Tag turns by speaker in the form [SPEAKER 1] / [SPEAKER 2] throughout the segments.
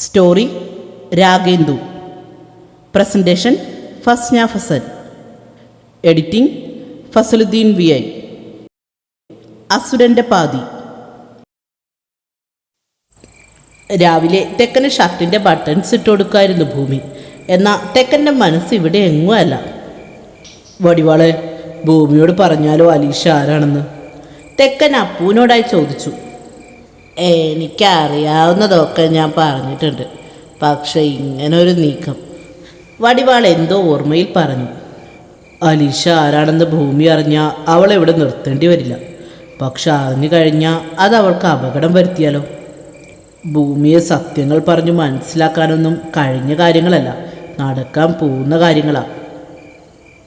[SPEAKER 1] Story Ragendu. Presentation Fasna Fazal. Editing Fasaluddin V I. അസുരന്റെ പാതി. രാവിലെ തെക്കന് ഷർട്ടിന്റെ ബട്ടൺസ് ഇട്ട് കൊടുക്കായിരുന്നു ഭൂമി. എന്നാൽ തെക്കന്റെ മനസ്സ് ഇവിടെ എങ്ങും അല്ല. വടിവാളെ ഭൂമിയോട് പറഞ്ഞാലോ അലീഷ ആരാണെന്ന്? തെക്കൻ അപ്പൂനോടായി ചോദിച്ചു. എനിക്കറിയാവുന്നതൊക്കെ ഞാൻ പറഞ്ഞിട്ടുണ്ട്. പക്ഷെ ഇങ്ങനൊരു നീക്കം. വടിവാൾ എന്തോ ഓർമ്മയിൽ പറഞ്ഞു. അലീഷ ആരാണെന്ന് ഭൂമി അറിഞ്ഞാൽ അവൾ ഇവിടെ നിർത്തേണ്ടി വരില്ല. പക്ഷെ അറിഞ്ഞു കഴിഞ്ഞാൽ അത് അവൾക്ക് അപകടം വരുത്തിയാലോ? ഭൂമിയെ സത്യങ്ങൾ പറഞ്ഞു മനസ്സിലാക്കാനൊന്നും കഴിഞ്ഞ കാര്യങ്ങളല്ല. നടക്കാൻ പോകുന്ന കാര്യങ്ങളാണ്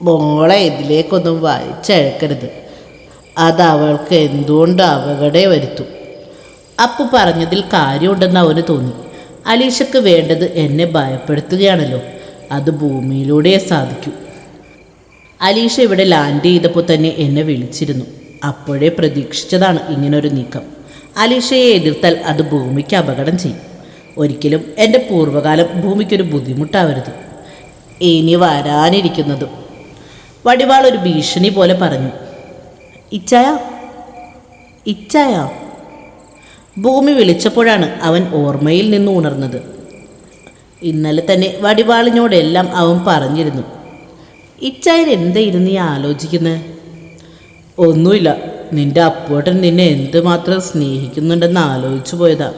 [SPEAKER 1] മോളെ ഇതിലേക്കൊന്നും വായിച്ചഴക്കരുത് അത് അവൾക്ക് എന്തുകൊണ്ട് അപകടേ വരുത്തും? അപ്പു പറഞ്ഞതിൽ കാര്യമുണ്ടെന്ന് അവന് തോന്നി. അലീഷക്ക് വേണ്ടത് എന്നെ ഭയപ്പെടുത്തുകയാണല്ലോ. അത് ഭൂമിയിലൂടെ സാധിക്കൂ. അലീഷ ഇവിടെ ലാൻഡ് ചെയ്തപ്പോൾ തന്നെ എന്നെ വിളിച്ചിരുന്നു. അപ്പോഴേ പ്രതീക്ഷിച്ചതാണ് ഇങ്ങനൊരു നീക്കം. അലീഷയെ എതിർത്താൽ അത് ഭൂമിക്ക് അപകടം ചെയ്യും. ഒരിക്കലും എന്റെ പൂർവകാലം ഭൂമിക്കൊരു ബുദ്ധിമുട്ടാവരുത്. ഇനി വരാനിരിക്കുന്നതും. വടിവാൾ ഒരു ഭീഷണി പോലെ പറഞ്ഞു. ഇച്ചായ? ഇച്ചായ? ഭൂമി വിളിച്ചപ്പോഴാണ് അവൻ ഓർമ്മയിൽ നിന്ന് ഉണർന്നത്. ഇന്നലെ തന്നെ വടിവാളിനോടെല്ലാം അവൻ പറഞ്ഞിരുന്നു ഇച്ചായൻ എന്തായിരുന്നു നീ ആലോചിക്കുന്നത് ഒന്നുമില്ല നിന്റെ അപ്പുവേട്ടൻ നിന്നെ എന്തുമാത്രം സ്നേഹിക്കുന്നുണ്ടെന്ന് ആലോചിച്ചു പോയതാ.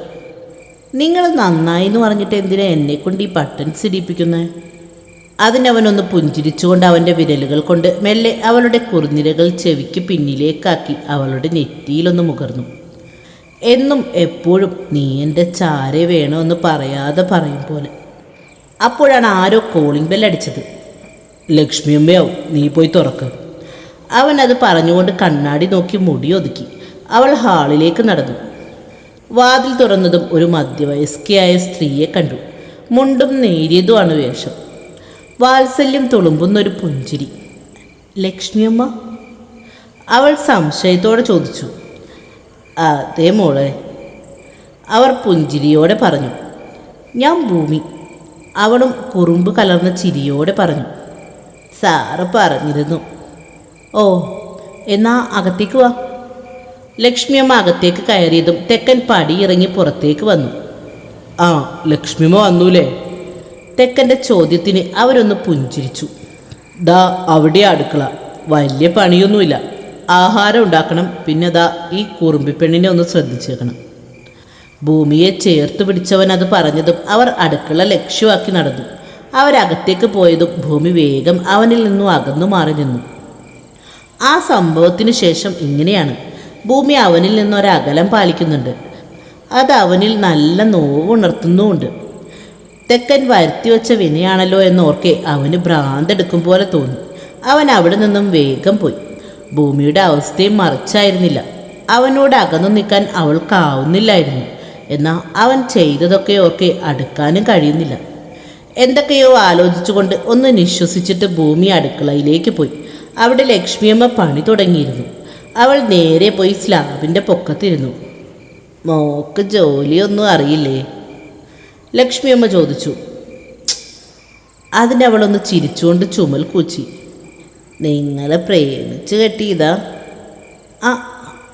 [SPEAKER 1] നിങ്ങൾ നന്നായി എന്ന് പറഞ്ഞിട്ട് എന്തിനാ എന്നെ കൊണ്ട് ഈ ബട്ടൺസ് ഇടിപ്പിക്കുന്നത് അതിനവനൊന്ന് പുഞ്ചിരിച്ചുകൊണ്ട് അവന്റെ വിരലുകൾ കൊണ്ട് മെല്ലെ അവളുടെ കുറുനിരകൾ ചെവിക്ക് പിന്നിലേക്കാക്കി അവളുടെ നെറ്റിയിലൊന്ന് മുകർന്നു. എന്നും എപ്പോഴും നീ എന്റെ ചാരെ വേണമെന്ന് പറയാതെ പറയും പോലെ. അപ്പോഴാണ് ആരോ കോളിംഗ് ബെൽ അടിച്ചത്. ലക്ഷ്മി അമ്മയാവും നീ പോയി തുറക്ക്. അവൻ അത് പറഞ്ഞുകൊണ്ട് കണ്ണാടി നോക്കി മുടി ഒതുക്കി. അവൾ ഹാളിലേക്ക് നടന്നു. വാതിൽ തുറന്നതും ഒരു മധ്യവയസ്കയായ സ്ത്രീയെ കണ്ടു. മുണ്ടും നേരിയതുമാണ് വേഷം. വാത്സല്യം തുളുമ്പുന്ന ഒരു പുഞ്ചിരി ലക്ഷ്മിയമ്മ അവൾ സംശയത്തോടെ ചോദിച്ചു. അതെ മോളെ. അവർ പുഞ്ചിരിയോടെ പറഞ്ഞു ഞാൻ ഭൂമി. അവളും കുറുമ്പ് കലർന്ന ചിരിയോടെ പറഞ്ഞു സാറ് പറഞ്ഞിരുന്നു. ഓ എന്നാ അകത്തേക്ക് വാ. ലക്ഷ്മിയമ്മ അകത്തേക്ക് കയറിയതും തെക്കൻ പടി ഇറങ്ങി പുറത്തേക്ക് വന്നു. ആ ലക്ഷ്മിയമ്മ വന്നൂലേ? തെക്കന്റെ ചോദ്യത്തിന് അവരൊന്ന് പുഞ്ചിരിച്ചു. ദാ അവിടെ അടുക്കള. വലിയ പണിയൊന്നുമില്ല. ആഹാരം ഉണ്ടാക്കണം. പിന്നെ ദാ ഈ കുറുമ്പിപ്പെണ്ണിനെ ഒന്ന് ശ്രദ്ധിച്ചേക്കണം. ഭൂമിയെ ചേർത്ത് പിടിച്ചവൻ അത് പറഞ്ഞതും അവർ അടുക്കള ലക്ഷ്യമാക്കി നടന്നു. അവരകത്തേക്ക് പോയതും ഭൂമി വേഗം അവനിൽ നിന്നും അകന്നു മാറി നിന്നു. ആ സംഭവത്തിന് ശേഷം ഇങ്ങനെയാണ്. ഭൂമി അവനിൽ നിന്നൊരകലം പാലിക്കുന്നുണ്ട്. അത് അവനിൽ നല്ല നോവ് നോവുണർത്തുന്നുമുണ്ട്. തെക്കൻ വരുത്തി വെച്ച വിനയാണല്ലോ എന്നോർക്കെ അവന് ഭ്രാന്തെടുക്കും പോലെ തോന്നി. അവൻ അവിടെ നിന്നും വേഗം പോയി. ഭൂമിയുടെ അവസ്ഥയും മറിച്ചായിരുന്നില്ല. അവനോട് അകന്നു നിൽക്കാൻ അവൾക്കാവുന്നില്ലായിരുന്നു എന്നാൽ അവൻ ചെയ്തതൊക്കെ ഓർക്കെ അടുക്കാനും കഴിയുന്നില്ല. എന്തൊക്കെയോ ആലോചിച്ചുകൊണ്ട് ഒന്ന് നിശ്വസിച്ചിട്ട് ഭൂമി അടുക്കളയിലേക്ക് പോയി. അവിടെ ലക്ഷ്മിയമ്മ പണി തുടങ്ങിയിരുന്നു. അവൾ നേരെ പോയി സ്ലാബിന്റെ പൊക്കത്തിരുന്നു. മോക്ക് ജോലിയൊന്നും അറിയില്ലേ? ലക്ഷ്മിയമ്മ ചോദിച്ചു. അതിനവളൊന്ന് ചിരിച്ചുകൊണ്ട് ചുമൽ കൂച്ചി. നിങ്ങളെ പ്രേമിച്ച് കെട്ടിയതാ. ആ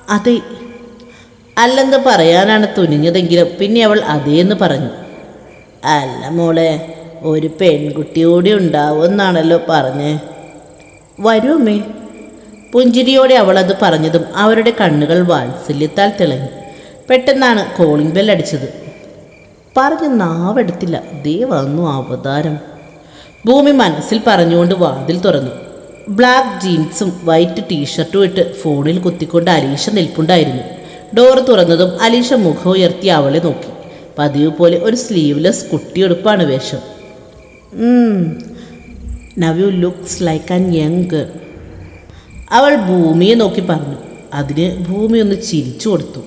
[SPEAKER 1] അതെ അല്ലെന്ന് പറയാനാണ് തുനിഞ്ഞതെങ്കിലും പിന്നെ അവൾ അതേന്ന് പറഞ്ഞു. അല്ല മോളെ ഒരു പെൺകുട്ടി കൂടി ഉണ്ടാവുമെന്നാണല്ലോ പറഞ്ഞേ. വരുമേ പുഞ്ചിരിയോടെ അവളത് പറഞ്ഞതും അവരുടെ കണ്ണുകൾ വാത്സല്യത്താൽ തിളങ്ങി. പെട്ടെന്നാണ് കോളിംഗ് ബെൽ അടിച്ചത്. പറഞ്ഞ് നാവെടുത്തില്ല. ദേ വന്നു അവതാരം. ഭൂമി മനസ്സിൽ പറഞ്ഞുകൊണ്ട് വാതിൽ തുറന്നു. ബ്ലാക്ക് ജീൻസും വൈറ്റ് ടീഷർട്ടും ഇട്ട് ഫോണിൽ കുത്തിക്കൊണ്ട് അലീഷ നിൽപ്പുണ്ടായിരുന്നു. ഡോർ തുറന്നതും അലീഷ മുഖം ഉയർത്തി അവളെ നോക്കി. പതിവ് പോലെ ഒരു സ്ലീവ്ലെസ് കുട്ടിയെടുപ്പാണ് വേഷം. Now you looks like an young girl അവൾ ഭൂമിയെ നോക്കി പറഞ്ഞു. അതിന് ഭൂമി ഒന്ന് ചിരിച്ചു കൊടുത്തു.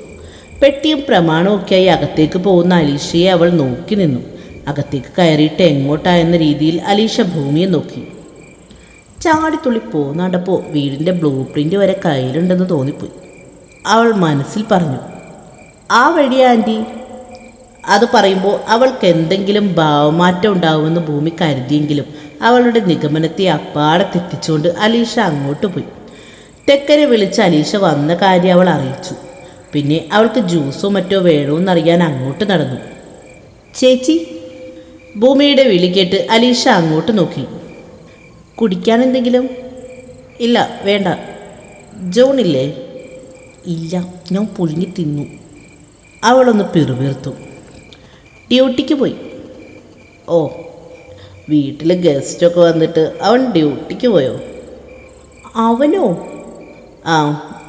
[SPEAKER 1] പെട്ടിയും പ്രമാണവും ആയി അകത്തേക്ക് പോകുന്ന അലീഷയെ അവൾ നോക്കി നിന്നു. അകത്തേക്ക് കയറിയിട്ട് എങ്ങോട്ടാ എന്ന രീതിയിൽ അലീഷ ഭൂമിയെ നോക്കി. ചാടിത്തുള്ളി പോന്നാണ്ടപ്പോൾ വീടിന്റെ ബ്ലൂ പ്രിന്റ് വരെ കയ്യിലുണ്ടെന്ന് തോന്നിപ്പോയി. അവൾ മനസ്സിൽ പറഞ്ഞു ആ വഴി ആന്റി അത് പറയുമ്പോൾ അവൾക്ക് എന്തെങ്കിലും ഭാവമാറ്റം ഉണ്ടാവുമെന്ന് ഭൂമി കരുതിയെങ്കിലും അവളുടെ നിഗമനത്തെ അപ്പാടെ തെറ്റിച്ചുകൊണ്ട് അലീഷ അങ്ങോട്ട് പോയി. തെക്കനെ വിളിച്ച് അലീഷ വന്ന കാര്യം അവൾ അറിയിച്ചു. പിന്നെ അവൾക്ക് ജ്യൂസോ മറ്റോ വേണമെന്നറിയാൻ അങ്ങോട്ട് നടന്നു. ചേച്ചി? ഭൂമിയുടെ വിളി കേട്ട് അലീഷ അങ്ങോട്ട് നോക്കി. കുടിക്കാൻ എന്തെങ്കിലും ഇല്ല വേണ്ട. ജോണില്ലേ? ഇല്ല ഞാൻ പുഴുങ്ങി തിന്നു. അവളൊന്ന് പിറുപിറുത്തു. ഡ്യൂട്ടിക്ക് പോയി. ഓ വീട്ടിൽ ഗസ്റ്റൊക്കെ വന്നിട്ട് അവൻ ഡ്യൂട്ടിക്ക് പോയോ? അവനോ? ആ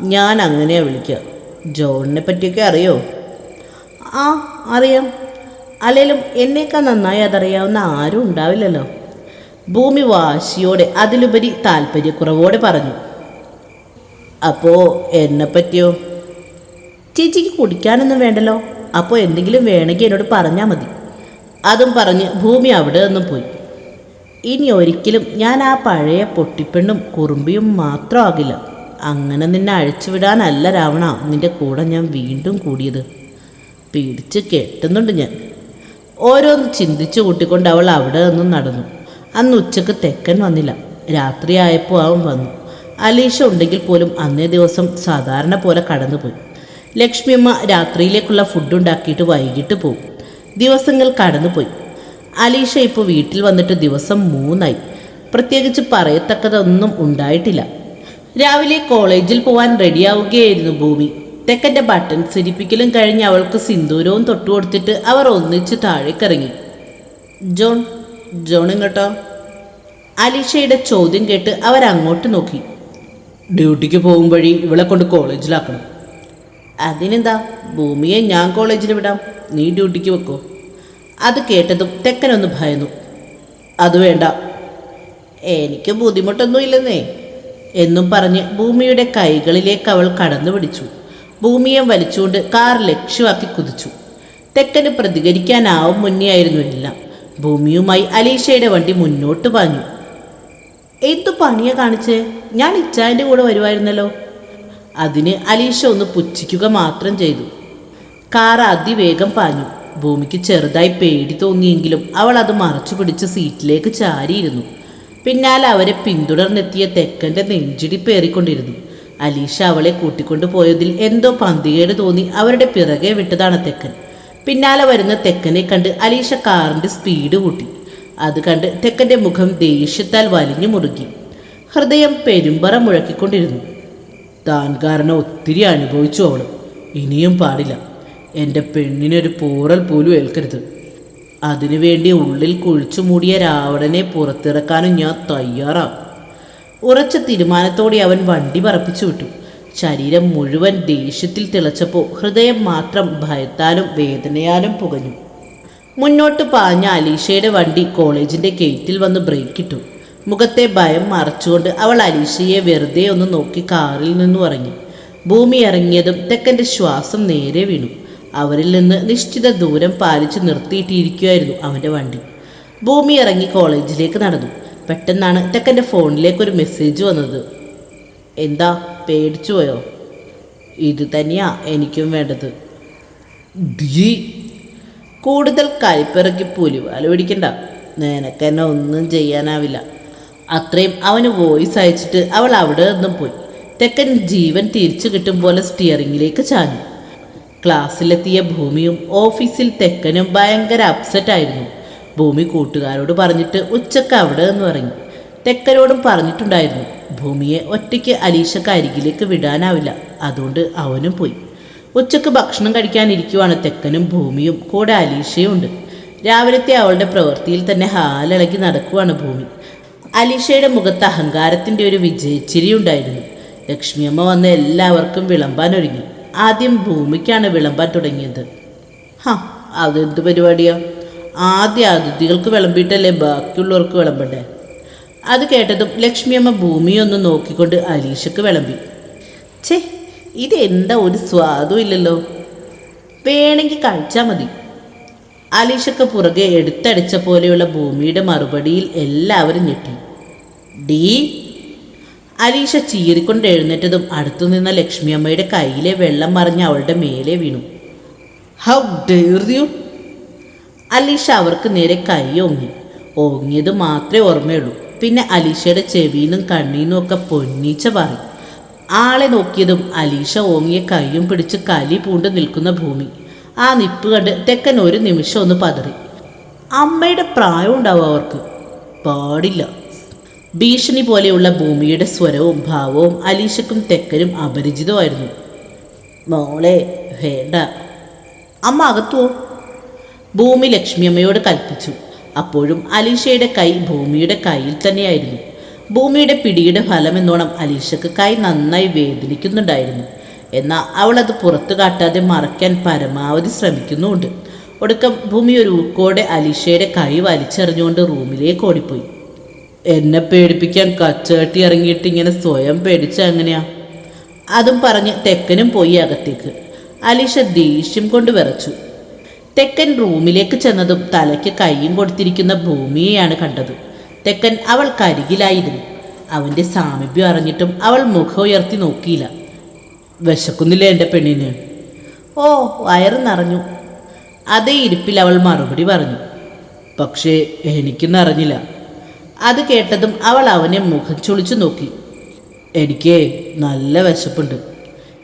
[SPEAKER 1] ഞാൻ അങ്ങനെയാണ് വിളിക്കുക ജോണിനെ പറ്റിയൊക്കെ അറിയോ? ആ അറിയാം. അല്ലെങ്കിലും എന്നേക്കാൾ നന്നായി അതറിയാവുന്ന ആരും ഉണ്ടാവില്ലല്ലോ. ഭൂമി വാശിയോടെ അതിലുപരി താല്പര്യക്കുറവോടെ പറഞ്ഞു അപ്പോൾ എന്നെ പറ്റിയോ? ചേച്ചിക്ക് കുടിക്കാനൊന്നും വേണ്ടല്ലോ. അപ്പോൾ എന്തെങ്കിലും വേണമെങ്കിൽ എന്നോട് പറഞ്ഞാൽ മതി. അതും പറഞ്ഞ് ഭൂമി അവിടെ നിന്നും പോയി. ഇനി ഒരിക്കലും ഞാൻ ആ പഴയ പൊട്ടിപ്പെണ്ണും കുറുമ്പിയും മാത്രമാകില്ല അങ്ങനെ നിന്നെ അഴിച്ചുവിടാനല്ല രാവണ നിന്റെ കൂടെ ഞാൻ വീണ്ടും കൂടിയത്. പിടിച്ച് കെട്ടുന്നുണ്ട് ഞാൻ. ഓരോന്ന് ചിന്തിച്ചു കൂട്ടിക്കൊണ്ട് അവൾ അവിടെ നിന്നും നടന്നു. അന്ന് ഉച്ചയ്ക്ക് തെക്കൻ വന്നില്ല. രാത്രിയായപ്പോൾ അവൻ വന്നു. അലീഷ ഉണ്ടെങ്കിൽ പോലും അന്നേ ദിവസം സാധാരണ പോലെ കടന്നുപോയി. ലക്ഷ്മിയമ്മ രാത്രിയിലേക്കുള്ള ഫുഡ് ഉണ്ടാക്കിയിട്ട് വൈകിട്ട് പോകും ദിവസങ്ങൾ കടന്നുപോയി. അലീഷ ഇപ്പോൾ വീട്ടിൽ വന്നിട്ട് ദിവസം മൂന്നായി. പ്രത്യേകിച്ച് പറയത്തക്കതൊന്നും ഉണ്ടായിട്ടില്ല. രാവിലെ കോളേജിൽ പോവാൻ റെഡിയാവുകയായിരുന്നു ഭൂമി. തെക്കന്റെ ബട്ടൺ സിരിപ്പിക്കലും കഴിഞ്ഞ് അവൾക്ക് സിന്ദൂരവും തൊട്ടുകൊടുത്തിട്ട് അവർ ഒന്നിച്ച് താഴേക്കിറങ്ങി. ജോൺ ജോൺ കേട്ടോ? അലീഷയുടെ ചോദ്യം കേട്ട് അവരങ്ങോട്ട് നോക്കി. ഡ്യൂട്ടിക്ക് പോകും വഴി ഇവളെ കൊണ്ട് കോളേജിലാക്കണം. അതിനെന്താ? ഭൂമിയെ ഞാൻ കോളേജിൽ വിടാം. നീ ഡ്യൂട്ടിക്ക് വെക്കോ. അത് കേട്ടതും തെക്കനൊന്ന് ഭയന്നു. അത് വേണ്ട. എനിക്ക് ബുദ്ധിമുട്ടൊന്നും ഇല്ലെന്നേ എന്നും പറഞ്ഞ് ഭൂമിയുടെ കൈകളിലേക്ക് അവൾ കടന്നു പിടിച്ചു. ഭൂമിയെ വലിച്ചുകൊണ്ട് കാർ ലക്ഷ്യമാക്കി കുതിച്ചു. തെക്കന് പ്രതികരിക്കാനാവും മുന്നേ ആയിരുന്നു എല്ലാം. ഭൂമിയുമായി അലീഷയുടെ വണ്ടി മുന്നോട്ട് പാഞ്ഞു. എന്തു പണിയാ കാണിച്ച്? ഞാൻ ഇച്ചായന്റെ കൂടെ വരുമായിരുന്നല്ലോ അതിന് അലീഷ ഒന്ന് പുച്ഛിക്കുക മാത്രം ചെയ്തു. കാർ അതിവേഗം പാഞ്ഞു. ഭൂമിക്ക് ചെറുതായി പേടി തോന്നിയെങ്കിലും അവൾ അത് മറച്ചു പിടിച്ച് സീറ്റിലേക്ക് ചാരിയിരുന്നു. പിന്നാലെ അവരെ പിന്തുടർന്നെത്തിയ തെക്കന്റെ നെഞ്ചിടി പേറിക്കൊണ്ടിരുന്നു. അലീഷ അവളെ കൂട്ടിക്കൊണ്ടു പോയതിൽ എന്തോ പന്തികേട് തോന്നി അവരുടെ പിറകെ വിട്ടതാണ് തെക്കൻ. പിന്നാലെ വരുന്ന തെക്കനെ കണ്ട് അലീഷ കാറിന്റെ സ്പീഡ് കൂട്ടി. അത് കണ്ട് തെക്കന്റെ മുഖം ദേഷ്യത്താൽ വലിഞ്ഞു മുറുകി. ഹൃദയം പെരുമ്പറ മുഴക്കിക്കൊണ്ടിരുന്നു. താൻ കാരണം ഒത്തിരി അനുഭവിച്ചു അവൾ ഇനിയും പാടില്ല. എന്റെ പെണ്ണിനൊരു പോറൽ പോലും ഏൽക്കരുത്. അതിനുവേണ്ടി ഉള്ളിൽ കുഴിച്ചു മൂടിയ രാവണനെ പുറത്തിറക്കാനും ഞാൻ തയ്യാറാ. ഉറച്ച തീരുമാനത്തോടെ അവൻ വണ്ടി പറപ്പിച്ചു വിട്ടു. ശരീരം മുഴുവൻ ദേഷ്യത്തിൽ തിളച്ചപ്പോൾ ഹൃദയം മാത്രം ഭയത്താലും വേദനയാലും പുകഞ്ഞു. മുന്നോട്ട് പാഞ്ഞ അലീഷയുടെ വണ്ടി കോളേജിന്റെ ഗേറ്റിൽ വന്ന് ബ്രേക്കിട്ടു മുഖത്തെ ഭയം മറച്ചുകൊണ്ട് അവൾ അലീഷയെ വെറുതെ ഒന്ന് നോക്കി കാറിൽ നിന്നു ഇറങ്ങി ഭൂമി ഇറങ്ങിയതും തെക്കന്റെ ശ്വാസം നേരെ വീണു. അവരിൽ നിന്ന് നിശ്ചിത ദൂരം പാലിച്ച് നിർത്തിയിട്ടിരിക്കുകയായിരുന്നു അവന്റെ വണ്ടി. ഭൂമി ഇറങ്ങി കോളേജിലേക്ക് നടന്നു. പെട്ടെന്നാണ് തെക്കന്റെ ഫോണിലേക്ക് ഒരു മെസ്സേജ് വന്നത്. എന്താ? പേടിച്ചു പോയോ ഇത് തന്നെയാ എനിക്കും വേണ്ടത്. ഡീ. കൂടുതൽ കൈപ്പിറക്കി പുലിവാല പിടിക്കണ്ട. നിനക്കെന്നെ ഒന്നും ചെയ്യാനാവില്ല. അത്രയും അവന് വോയിസ് അയച്ചിട്ട് അവൾ അവിടെ നിന്നും പോയി. തെക്കൻ ജീവൻ തിരിച്ചു കിട്ടും പോലെ സ്റ്റിയറിങ്ങിലേക്ക് ചാഞ്ഞു. ക്ലാസ്സിലെത്തിയ ഭൂമിയും ഓഫീസിൽ തെക്കനും ഭയങ്കര അപ്സെറ്റായിരുന്നു. ഭൂമി കൂട്ടുകാരോട് പറഞ്ഞിട്ട് ഉച്ചയ്ക്ക് അവിടെ നിന്ന് ഇറങ്ങി തെക്കനോടും പറഞ്ഞിട്ടുണ്ടായിരുന്നു ഭൂമിയെ ഒറ്റയ്ക്ക് അലീഷക്ക് അരികിലേക്ക് വിടാനാവില്ല. അതുകൊണ്ട് അവനും പോയി. ഉച്ചയ്ക്ക് ഭക്ഷണം കഴിക്കാനിരിക്കുവാണ് തെക്കനും ഭൂമിയും കൂടെ അലീഷയും ഉണ്ട് രാവിലത്തെ അവളുടെ പ്രവൃത്തിയിൽ തന്നെ ഹാലിളകി നടക്കുവാണ് ഭൂമി. അലീഷയുടെ മുഖത്ത് അഹങ്കാരത്തിന്റെ ഒരു വിജയച്ചിരി ഉണ്ടായിരുന്നു ലക്ഷ്മിയമ്മ വന്ന് എല്ലാവർക്കും വിളമ്പാൻ ഒരുങ്ങി. ആദ്യം ഭൂമിക്കാണ് വിളമ്പാൻ തുടങ്ങിയത്. ഹാ അതെന്ത് പരിപാടിയാ? ആദ്യ അതിഥികൾക്ക് വിളമ്പിയിട്ടല്ലേ ബാക്കിയുള്ളവർക്ക് വിളമ്പണ്ടേ? അത് കേട്ടതും ലക്ഷ്മിയമ്മ ഭൂമിയൊന്ന് നോക്കിക്കൊണ്ട് അലീഷക്ക് വിളമ്പി. ഛേ ഇതെന്താ ഒരു സ്വാദും ഇല്ലല്ലോ. വേണമെങ്കിൽ കഴിച്ചാൽ മതി. അലീഷക്ക് പുറകെ എടുത്തടിച്ച പോലെയുള്ള ഭൂമിയുടെ മറുപടിയിൽ എല്ലാവരും ഞെട്ടി. ഡീ അലീഷ ചീറിക്കൊണ്ട് എഴുന്നേറ്റതും അടുത്തുനിന്ന ലക്ഷ്മിയമ്മയുടെ കയ്യിലെ വെള്ളം മറിഞ്ഞ് അവളുടെ മേലെ വീണു. How dare you. അലീഷ അവർക്ക് നേരെ കൈ ഓങ്ങി. ഓങ്ങിയത് മാത്രമേ ഓർമ്മയുള്ളൂ. പിന്നെ അലീഷയുടെ ചെവിയിലും കണ്ണീനും ഒക്കെ പൊന്നീച്ച പറയും ആളെ നോക്കിയതും അലീഷ ഓങ്ങിയ കൈയും പിടിച്ച് കലി പൂണ്ട് നിൽക്കുന്ന ഭൂമി. ആ നിപ്പ് കണ്ട് തെക്കൻ ഒരു നിമിഷം ഒന്ന് പതറി. അമ്മയുടെ പ്രായം ഉണ്ടാവും അവർക്ക്. പാടില്ല. ഭീഷണി പോലെയുള്ള ഭൂമിയുടെ സ്വരവും ഭാവവും അലീഷക്കും തെക്കനും അപരിചിതമായിരുന്നു. മോളെ വേണ്ട. അമ്മ അകത്തുവോ? ഭൂമി ലക്ഷ്മിയമ്മയോട് കൽപ്പിച്ചു. അപ്പോഴും അലീഷയുടെ കൈ ഭൂമിയുടെ കയ്യിൽ തന്നെയായിരുന്നു. ഭൂമിയുടെ പിടിയുടെ ഫലമെന്നോണം അലീഷക്ക് കൈ നന്നായി വേദനിക്കുന്നുണ്ടായിരുന്നു. എന്നാൽ അവൾ അത് പുറത്തു കാട്ടാതെ മറയ്ക്കാൻ പരമാവധി ശ്രമിക്കുന്നുമുണ്ട്. ഒടുക്കം ഭൂമി ഒരു ഊക്കോടെ അലീഷയുടെ കൈ വലിച്ചെറിഞ്ഞുകൊണ്ട് റൂമിലേക്ക് ഓടിപ്പോയി. എന്നെ പേടിപ്പിക്കാൻ കച്ചേട്ടി ഇറങ്ങിയിട്ട് ഇങ്ങനെ സ്വയം പേടിച്ച എങ്ങനെയാ? അതും പറഞ്ഞ് തെക്കനും പോയി അകത്തേക്ക്. അലീഷ ദേഷ്യം കൊണ്ട് വിറച്ചു. തെക്കൻ റൂമിലേക്ക് ചെന്നതും തലയ്ക്ക് കൈയും കൊടുത്തിരിക്കുന്ന ഭൂമിയെയാണ് കണ്ടത്. തെക്കൻ അവൾ കരികിലായിരുന്നു. അവന്റെ സാമീപ്യം അറിഞ്ഞിട്ടും അവൾ മുഖം ഉയർത്തി നോക്കിയില്ല. വിശക്കുന്നില്ലേ എന്റെ പെണ്ണിന്? ഓ വയറ് നിറഞ്ഞു. അതേ ഇരിപ്പിൽ അവൾ മറുപടി പറഞ്ഞു. പക്ഷേ എനിക്ക് നിറഞ്ഞില്ല അത് കേട്ടതും അവൾ അവനെ മുഖം ചുളിച്ചു നോക്കി. എനിക്ക് നല്ല വിശപ്പുണ്ട്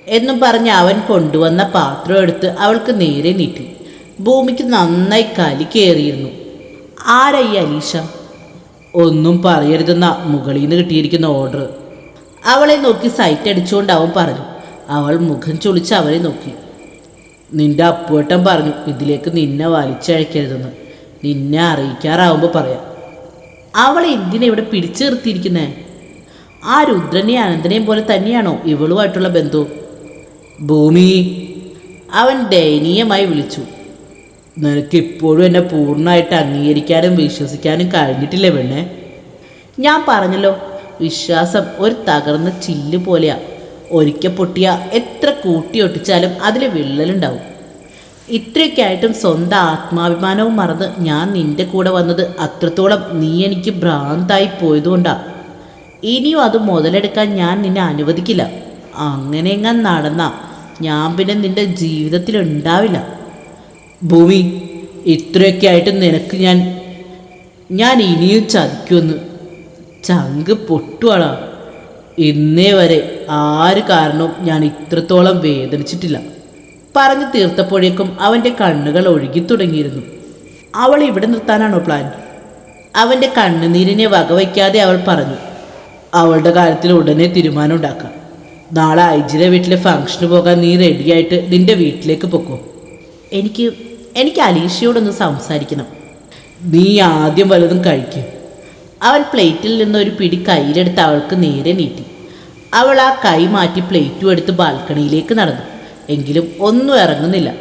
[SPEAKER 1] എന്നും പറഞ്ഞ് അവൻ കൊണ്ടുവന്ന പാത്രം എടുത്ത് അവൾക്ക് നേരെ നീട്ടി. ഭൂമിക്ക് നന്നായി കലി കയറിയിരുന്നു. ആരായി അലീഷ? ഒന്നും പറയരുതെന്ന മുകളിൽ നിന്ന് കിട്ടിയിരിക്കുന്ന ഓർഡർ. അവളെ നോക്കി സൈറ്റ് അടിച്ചുകൊണ്ട് അവൻ പറഞ്ഞു. അവൾ മുഖം ചുളിച്ച് അവനെ നോക്കി. നിന്റെ അപ്പുവട്ടം പറഞ്ഞു ഇതിലേക്ക് നിന്നെ വലിച്ചഴക്കരുതെന്ന് നിന്നെ അറിയിക്കാറാവുമ്പോൾ പറയാം. അവളെ എന്തിനാ ഇവിടെ പിടിച്ചു നിർത്തിയിരിക്കുന്നേ? ആ രുദ്രനെ അനന്തനെയും പോലെ തന്നെയാണോ ഇവളുമായിട്ടുള്ള ബന്ധു? ഭൂമി. അവൻ ദയനീയമായി വിളിച്ചു. നിനക്ക് ഇപ്പോഴും എന്നെ പൂർണമായിട്ട് അംഗീകരിക്കാനും വിശ്വസിക്കാനും കഴിഞ്ഞിട്ടില്ല പെണ്ണെ? ഞാൻ പറഞ്ഞല്ലോ വിശ്വാസം ഒരു തകർന്ന ചില്ല് പോലെയാ. ഒരിക്കൽ പൊട്ടിയ എത്ര കൂട്ടിയൊട്ടിച്ചാലും അതിൽ വിള്ളലുണ്ടാവും. ഇത്രയൊക്കെ ആയിട്ടും സ്വന്തം ആത്മാഭിമാനവും മറന്ന് ഞാൻ നിന്റെ കൂടെ വന്നത് അത്രത്തോളം നീ എനിക്ക് ഭ്രാന്തായി പോയതുകൊണ്ടാ. ഇനിയും അത് മുതലെടുക്കാൻ ഞാൻ നിന്നെ അനുവദിക്കില്ല. അങ്ങനെ എങ്ങാൻ നടന്ന ഞാൻ പിന്നെ നിന്റെ ജീവിതത്തിൽ ഉണ്ടാവില്ല ഭൂമി ഇത്രയൊക്കെ ആയിട്ട് നിനക്ക് ഞാൻ ഞാൻ ഇനിയും ചതിക്കുമെന്ന്. ചങ്ക് പൊട്ടുവാളാ ഇന്നേ വരെ ആര് കാരണവും ഞാൻ ഇത്രത്തോളം വേദനിച്ചിട്ടില്ല. പറഞ്ഞു തീർത്തപ്പോഴേക്കും അവന്റെ കണ്ണുകൾ ഒഴുകി തുടങ്ങിയിരുന്നു. അവൾ ഇവിടെ നിർത്താനാണോ പ്ലാൻ അവന്റെ കണ്ണുനീരിനെ വകവയ്ക്കാതെ അവൾ പറഞ്ഞു അവളുടെ കാര്യത്തിൽ ഉടനെ തീരുമാനം ഉണ്ടാക്കാം. നാളെ ഐജിയുടെ വീട്ടിലെ ഫംഗ്ഷന് പോകാൻ നീ റെഡിയായിട്ട് നിന്റെ വീട്ടിലേക്ക് പൊക്കോ. എനിക്ക് എനിക്ക് അലീഷയോടൊന്ന് സംസാരിക്കണം. നീ ആദ്യം വല്ലതും കഴിക്കും. അവൻ പ്ലേറ്റിൽ നിന്ന് ഒരു പിടി കയ്യിലെടുത്ത് അവൾക്ക് നേരെ നീട്ടി. അവൾ ആ കൈ മാറ്റി പ്ലേറ്റും എടുത്ത് ബാൽക്കണിയിലേക്ക് നടന്നു. എങ്കിലും ഒന്നും ഇറങ്ങുന്നില്ല.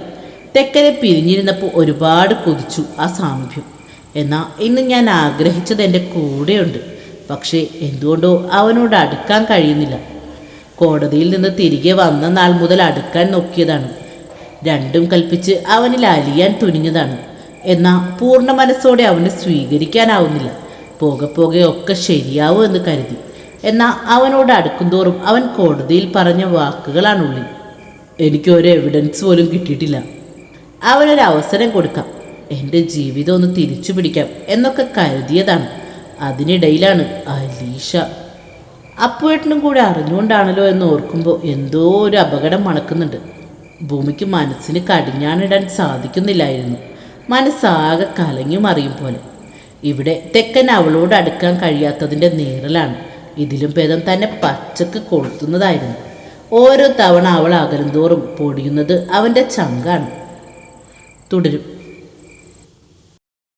[SPEAKER 1] തെക്കനെ പിരിഞ്ഞിരുന്നപ്പോൾ ഒരുപാട് കൊതിച്ചു ആ സാമീപ്യം. എന്നാൽ ഇന്ന് ഞാൻ ആഗ്രഹിച്ചത് എന്റെ കൂടെയുണ്ട്. പക്ഷേ എന്തുകൊണ്ടോ അവനോട് അടുക്കാൻ കഴിയുന്നില്ല. കോടതിയിൽ നിന്ന് തിരികെ വന്ന നാൾ മുതൽ അടുക്കാൻ നോക്കിയതാണ്. രണ്ടും കൽപ്പിച്ച് അവനിൽ അലിയാൻ തുനിഞ്ഞതാണ്. എന്നാൽ പൂർണ മനസ്സോടെ അവനെ സ്വീകരിക്കാനാവുന്നില്ല. പോകെ പോകെ ഒക്കെ ശരിയാവും എന്ന് കരുതി. എന്നാൽ അവനോട് അടുക്കുന്തോറും അവൻ കോടതിയിൽ പറഞ്ഞ വാക്കുകളാണുള്ളിൽ എനിക്ക് ഒരു എവിഡൻസ് പോലും കിട്ടിയിട്ടില്ല. അവനൊരു അവസരം കൊടുക്കാം. എന്റെ ജീവിതം ഒന്ന് തിരിച്ചു പിടിക്കാം എന്നൊക്കെ കരുതിയതാണ്. അതിനിടയിലാണ് അലീഷ. അപ്പുവേട്ടനും കൂടെ അറിഞ്ഞുകൊണ്ടാണല്ലോ എന്ന് ഓർക്കുമ്പോൾ എന്തോ ഒരു അപകടം മണക്കുന്നുണ്ട്. ഭൂമിക്ക് മനസ്സിന് കടിഞ്ഞാണിടാൻ സാധിക്കുന്നില്ലായിരുന്നു. മനസ്സാകെ കലങ്ങി മറിയും പോലെ. ഇവിടെ തെക്കൻ അവളോട് അടുക്കാൻ കഴിയാത്തതിന്റെ നേരലാണ് ഇതിലും ഭേദം തന്നെ പച്ചക്ക് കൊളുത്തുന്നതായിരുന്നു. ഓരോ തവണ അവൾ അകലുന്തോറും പൊടിയുന്നത് അവന്റെ ചങ്കാണ്. തുടരും.